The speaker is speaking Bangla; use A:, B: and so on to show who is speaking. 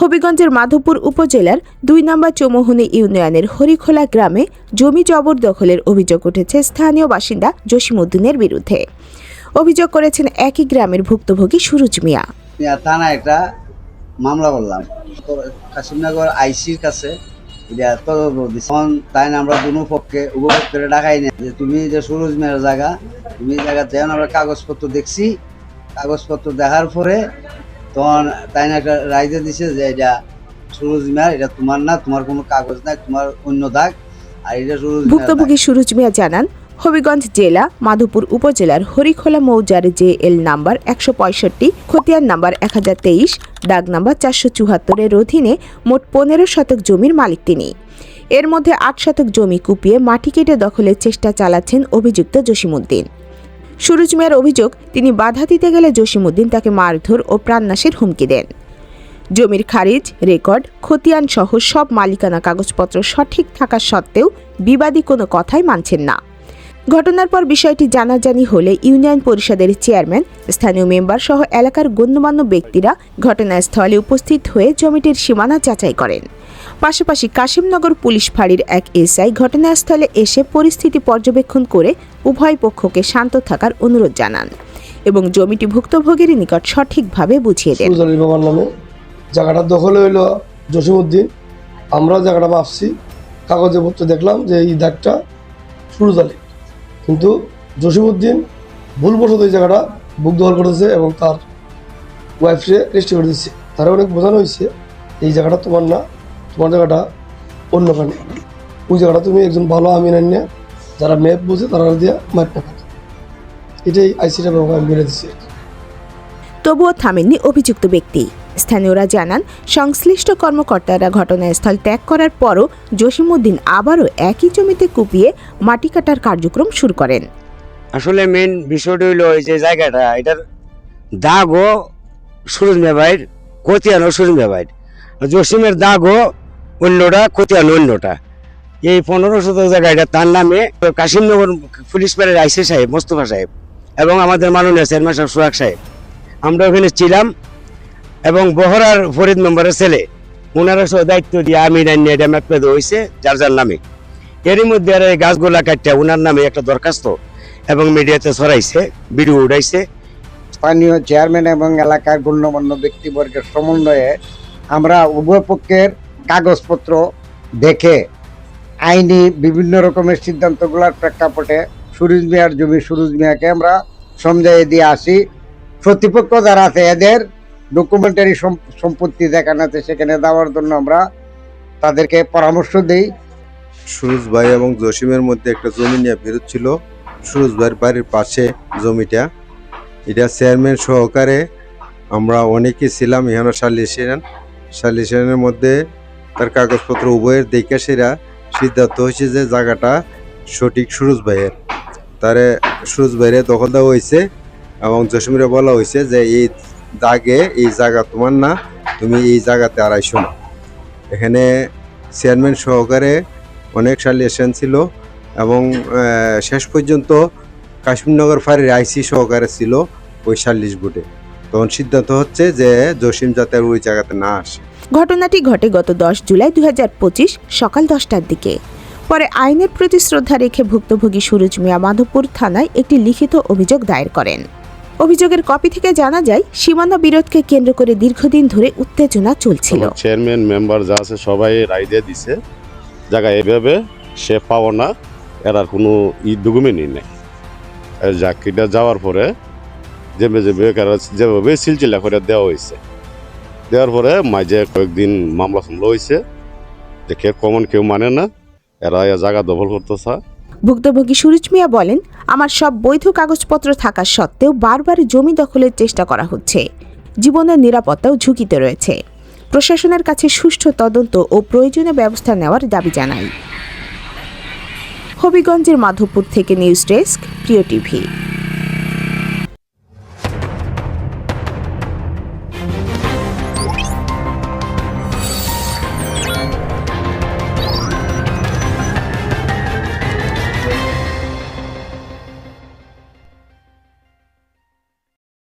A: হবিগঞ্জের মাধবপুর উপজেলার দুই নম্বর চৌমোহনী ইউনিয়নের হরিখোলা গ্রামে জমি জবরদখলের অভিযোগ উঠেছে স্থানীয় বাসিন্দা জসিমউদ্দিনের বিরুদ্ধে। অভিযোগ করেছেন একই গ্রামের ভুক্তভোগী সুরুজ মিয়া।
B: থানায় একটা মামলা করলাম। কাশিমনগর আইসির কাছে তাই আমরা দুনো পক্ষে উপপক্ষে ডাকাই না যে তুমি যে সুরজ মেয়ের জায়গা, তুমি জায়গা যেমন আমরা কাগজপত্র দেখছি, কাগজপত্র দেখার পরে তখন তাই না একটা রাইজে দিছে যে এটা সুরজ মেয়ার এটা তোমার না তোমার কোনো কাগজ নাই তোমার অন্য দাগ আর এটা সুরজ
A: ভুক্তভোগী সুরুজ মিয়া জানান হবিগঞ্জ জেলা মাধুপুর উপজেলার হরিখোলা মৌজার জে এল নাম্বার একশো পঁয়ষট্টি খতিয়ান নাম্বার এক হাজার তেইশ ডাক নাম্বার চারশো চুহাত্তরের অধীনে মোট পনেরো শতক জমির মালিক তিনি। এর মধ্যে আট শতক জমি কুপিয়ে মাটি কেটে দখলের চেষ্টা চালাচ্ছেন অভিযুক্ত জসিমউদ্দিন। সুরুজ মিয়ার অভিযোগ, তিনি বাধা দিতে গেলে জসিমউদ্দিন তাকে মারধর ও প্রাণনাশের হুমকি দেন। জমির খারিজ, রেকর্ড, খতিয়ান সহ সব মালিকানা কাগজপত্র সঠিক থাকা সত্ত্বেও বিবাদী কোনো কথাই মানছেন না। ঘটনার পর বিষয়টি জানাজানি হলে ইউনিয়ন পরিষদের চেয়ারম্যান, স্থানীয় মেম্বার সহ এলাকার গণ্যমান্য ব্যক্তিরা ঘটনাস্থলে উপস্থিত হয়ে জমিটির সীমানা যাচাই করেন। পাশাপাশি কাশিমনগর পুলিশ ফাঁড়ির এক এসআই ঘটনাস্থলে এসে পরিস্থিতি পর্যবেক্ষণ করে উভয় পক্ষকে শান্ত থাকার অনুরোধ জানান এবং জমিটি ভুক্তভোগীর নিকট সঠিকভাবে বুঝিয়ে দেন।
C: জায়গাটা দখল হইল জসিমউদ্দিন। আমরা জায়গাটা ভাবছি, কাগজে পত্র দেখলাম যে এই দাগটা সুরজ আলী কিন্তু জসিমউদ্দিন ভুলবশত এই জায়গাটা বুক দখল করতেছে এবং তার ওয়াইফকে রেজিস্ট্রি করে দিচ্ছে তারা অনেক বোঝানো হয়েছে, এই জায়গাটা তোমার না। তোমার জায়গাটা অন্য কানে ওই জায়গাটা তুমি একজন ভালো আমিন আনিয়া যারা ম্যাপ বুঝে তারা দিয়া মাইট টাকা এটাই আইসিটা ব্যবহার আমি বলে দিচ্ছি
A: তবুও থামেননি অভিযুক্ত ব্যক্তি। স্থানীয়রা জানান সংশ্লিষ্ট কর্মকর্তারা ঘটনাস্থল ত্যাগ করার পরও জসিমউদ্দিন আবারও একই জমিতে কুপিয়ে মাটি কাটার কার্যক্রম শুরু করেন।
D: আসলে মেন বিষয়টা হইল এই যে জায়গাটা এটার দাগও সুরজ মেবাইর কতিয়ানো সুরজ মেবাইর জসিমের দাগও অন্যটা কতিয়ানো অন্যটা। এই পনেরো শতক জায়গা এটা তার নামে কাশিমনগর পুলিশ পাড়ের আইসি সাহেব, মোস্তফা সাহেব, এবং আমাদের মাননীয় চেয়ারম্যান সাহেব সোহাগ সাহেব। আমরা ওখানে ছিলাম, এবং বহরার ফরিদ মেম্বারের ছেলে, ওনারা সব দায়িত্ব দিয়ে আমি এটা ম্যাপ পেতে হয়েছে, যার যার নামে। এরই মধ্যে আর এই গাছগুলা কাটটা ওনার নামে একটা দরখাস্ত, এবং মিডিয়াতে ছড়াইছে, ভিডিও উঠাইছে
E: স্থানীয় চেয়ারম্যান এবং এলাকার গণ্যমান্য ব্যক্তিবর্গের সমন্বয়ে আমরা উভয় পক্ষের কাগজপত্র দেখে আইনি বিভিন্ন রকমের সিদ্ধান্তগুলোর প্রেক্ষাপটে সুরুজ মিয়ার জমি, সুরুজ মিয়াকে আমরা সমঝাই দিয়ে আসি। প্রতিপক্ষ যারা আছে, এদের ডকুমেন্টারি সম্পত্তি দেখানো আছে, সেখানে দেওয়ার জন্য আমরা তাদেরকে পরামর্শ দিই।
F: সুরজ ভাই এবং জসিমের মধ্যে একটা জমি নিয়ে বিরোধ ছিল। সুরজ ভাইয়ের বাড়ির পাশে জমিটা। এটা চেয়ারম্যান সহকারে আমরা অনেকে ছিলাম, এখানে সালিসিয়ান। সালিসিয়ানের মধ্যে তার কাগজপত্র উভয়ের দেখে সেরা সিদ্ধান্ত হয়েছে যে জায়গাটা সঠিক সুরজ ভাইয়ের। তারে সুরজ ভাইয়ের দখল দেওয়া হয়েছে এবং জসিমরে বলা হয়েছে যে, এই দাগে এই জায়গা তোমার না, তুমি এই জায়গাতে আর আইসো না। এখানে চেয়ারম্যান সহকারে অনেক সালিয়েশন ছিল এবং শেষ পর্যন্ত কাশ্মীরনগর ফাঁড়ির আইসি সহকারে ছিল ওই সাল্লিশ বুটে তখন সিদ্ধান্ত হচ্ছে যে জসিম যাতে ওই জায়গাতে না আসে।
A: ঘটনাটি ঘটে গত দশ জুলাই দু হাজার পঁচিশ সকাল দশটার দিকে। পরে আইনের প্রতি শ্রদ্ধা রেখে ভুক্তভোগী সুরজ মিয়া মাধবপুর থানায় একটি লিখিত অভিযোগ দায়ের করেন। অভিযোগের কপি থেকে জানা যায়, সীমানা বিরোধকে কেন্দ্র করে দীর্ঘদিন ধরে উত্তেজনা চলছিল।
G: চেয়ারম্যান মেম্বার যা আছে সবাই রায় দিয়ে দিছে। জায়গা এভাবে সে পাবো না এরার কোনো ই ডকুমেন্টই নেই। জাকিটা যাওয়ার পরে, যেভাবে এরা- যেভাবে সিলচিলা করে দেওয়া হয়েছে। দেওয়ার পরে মাঝে কয়েকদিন মামলা সামলা হয়েছে যে কমন কেউ মানে না। এরা জায়গা দখল করতেছে।
A: ভুক্তভোগী সুরজ মিয়া বলেন, আমার সব বৈধ কাগজপত্র থাকা সত্ত্বেও বারবার জমি দখলের চেষ্টা করা হচ্ছে। জীবনের নিরাপত্তাও ঝুঁকিতে রয়েছে। প্রশাসনের কাছে সুষ্ঠু তদন্ত ও প্রয়োজনীয় ব্যবস্থা নেওয়ার দাবি জানাই। হবিগঞ্জের মাধবপুর থেকে নিউজ ডেস্ক, প্রিয় টিভি।